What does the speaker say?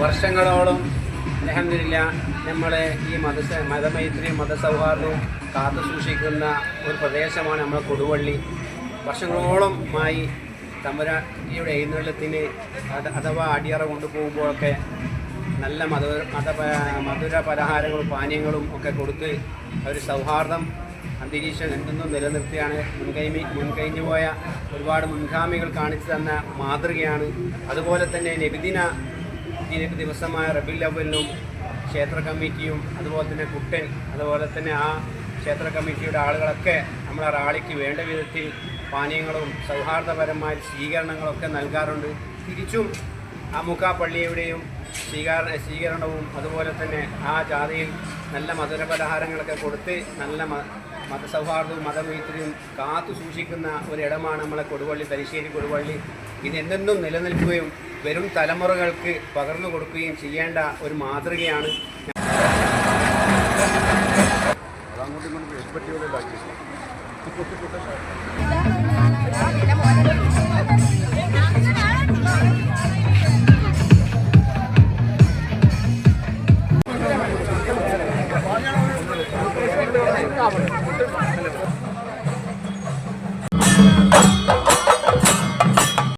വർഷങ്ങളോളം അലഹമില്ല നമ്മളെ ഈ മത മതമൈത്രി മതസൗഹാർദ്ദവും കാത്തു സൂക്ഷിക്കുന്ന ഒരു പ്രദേശമാണ് നമ്മുടെ കൊടുവള്ളി. വർഷങ്ങളോളം ആയി തമ്പുരാട്ടിയുടെ എഴുന്നള്ളത്തിന് അഥവാ അടിയറ കൊണ്ടുപോകുമ്പോഴൊക്കെ നല്ല മത മത മധുര പലഹാരങ്ങളും പാനീയങ്ങളും ഒക്കെ കൊടുത്ത് ഒരു സൗഹാർദ്ദം അന്തരീക്ഷം എന്തെന്നും നിലനിർത്തിയാണ്. മുൻകൈമി മുൻകഴിഞ്ഞു പോയ ഒരുപാട് മുൻഗാമികൾ കാണിച്ചു തന്ന മാതൃകയാണ്. അതുപോലെ തന്നെ നബിദിന ദി- ദിവസമായ റബിൽ അവലിനും ക്ഷേത്ര കമ്മിറ്റിയും അതുപോലെ തന്നെ കുട്ടൻ അതുപോലെ തന്നെ ആ ക്ഷേത്ര കമ്മിറ്റിയുടെ ആളുകളൊക്കെ നമ്മളെ റാളിക്ക് വേണ്ട വിധത്തിൽ പാനീയങ്ങളും സൗഹാർദ്ദപരമായ സ്വീകരണങ്ങളൊക്കെ നൽകാറുണ്ട്. തിരിച്ചും ആ മുക്കാ പള്ളിയുടെയും സ്വീകാര സ്വീകരണവും അതുപോലെ തന്നെ ആ ജാതിയിൽ നല്ല മധുര പലഹാരങ്ങളൊക്കെ കൊടുത്ത് നല്ല മതസൗഹാർദ്ദവും മതമൈത്രിയും കാത്തു സൂക്ഷിക്കുന്ന ഒരിടമാണ് നമ്മളെ കൊടുവള്ളി തലശ്ശേരി കൊടുവള്ളി. ഇതെന്തെന്നും നിലനിൽക്കുകയും വരും തലമുറകൾക്ക് പകർന്നു കൊടുക്കുകയും ചെയ്യേണ്ട ഒരു മാതൃകയാണ്